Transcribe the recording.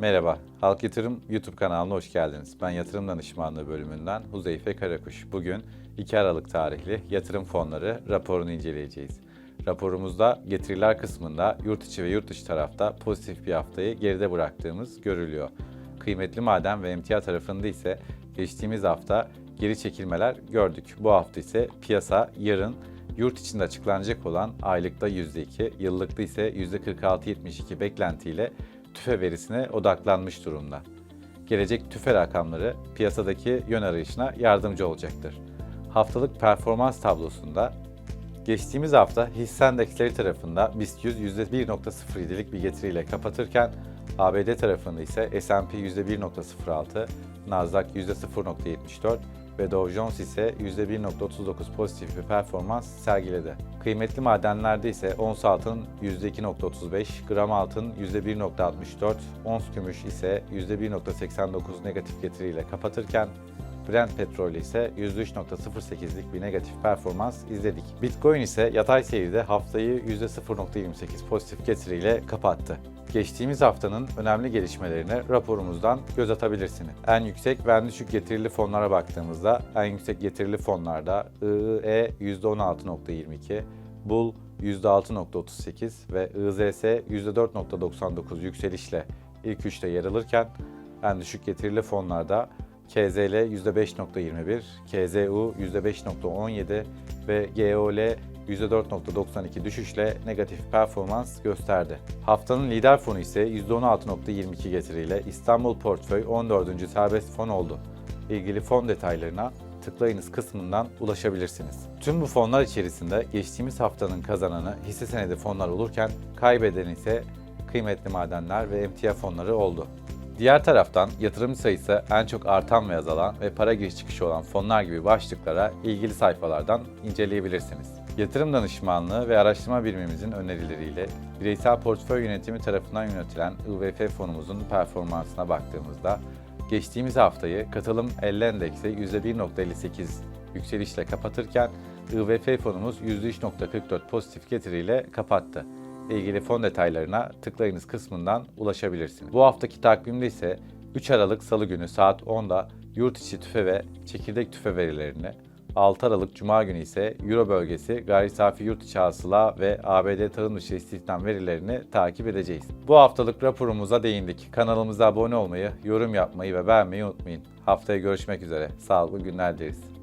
Merhaba, Halk Yatırım YouTube kanalına hoş geldiniz. Ben Yatırım Danışmanlığı bölümünden Huzeyfe Karakuş. Bugün 2 Aralık tarihli yatırım fonları raporunu inceleyeceğiz. Raporumuzda getiriler kısmında yurt içi ve yurt dışı tarafta pozitif bir haftayı geride bıraktığımız görülüyor. Kıymetli maden ve emtia tarafında ise geçtiğimiz hafta geri çekilmeler gördük. Bu hafta ise piyasa yarın yurt içinde açıklanacak olan aylıkta %2, yıllıkta ise %46.72 beklentiyle tüfe verisine odaklanmış durumda. Gelecek tüfe rakamları piyasadaki yön arayışına yardımcı olacaktır. Haftalık performans tablosunda geçtiğimiz hafta hisse endeksleri tarafında BIST 100 %1.07'lik bir getiriyle kapatırken ABD tarafında ise S&P %1.06, Nasdaq %0.74 ve Dow Jones ise %1.39 pozitif bir performans sergiledi. Kıymetli madenlerde ise ons altın %2.35, gram altın %1.64, ons gümüş ise %1.89 negatif getiriyle kapatırken Brent petrol ise %3.08'lik bir negatif performans izledik. Bitcoin ise yatay seyirde haftayı %0.28 pozitif getiriyle kapattı. Geçtiğimiz haftanın önemli gelişmelerine raporumuzdan göz atabilirsiniz. En yüksek ve en düşük getirili fonlara baktığımızda en yüksek getirili fonlarda IIE %16.22, BUL %6.38 ve IZS %4.99 yükselişle ilk üçte yer alırken en düşük getirili fonlarda KZL %5.21, KZU %5.17 ve GOL %4.92 düşüşle negatif performans gösterdi. Haftanın lider fonu ise %16.22 getiriyle İstanbul Portföy 14. serbest fon oldu. İlgili fon detaylarına tıklayınız kısmından ulaşabilirsiniz. Tüm bu fonlar içerisinde geçtiğimiz haftanın kazananı hisse senedi fonlar olurken kaybeden ise kıymetli madenler ve emtia fonları oldu. Diğer taraftan yatırımcı sayısı en çok artan ve azalan ve para giriş çıkışı olan fonlar gibi başlıklara ilgili sayfalardan inceleyebilirsiniz. Yatırım danışmanlığı ve araştırma birimimizin önerileriyle bireysel portföy yönetimi tarafından yönetilen IVF fonumuzun performansına baktığımızda geçtiğimiz haftayı katılım 50 endeksi %1.58 yükselişle kapatırken IVF fonumuz %3.44 pozitif getiriyle kapattı ilgili fon detaylarına tıklayınız kısmından ulaşabilirsiniz. Bu haftaki takvimde ise 3 Aralık Salı günü saat 10'da yurt içi tüfe ve çekirdek tüfe verilerini, 6 Aralık Cuma günü ise Euro bölgesi gayri safi yurt içi hasıla ve ABD tarım dışı istihdam verilerini takip edeceğiz. Bu haftalık raporumuza değindik. Kanalımıza abone olmayı, yorum yapmayı ve beğenmeyi unutmayın. Haftaya görüşmek üzere. Sağlıklı günler dileriz.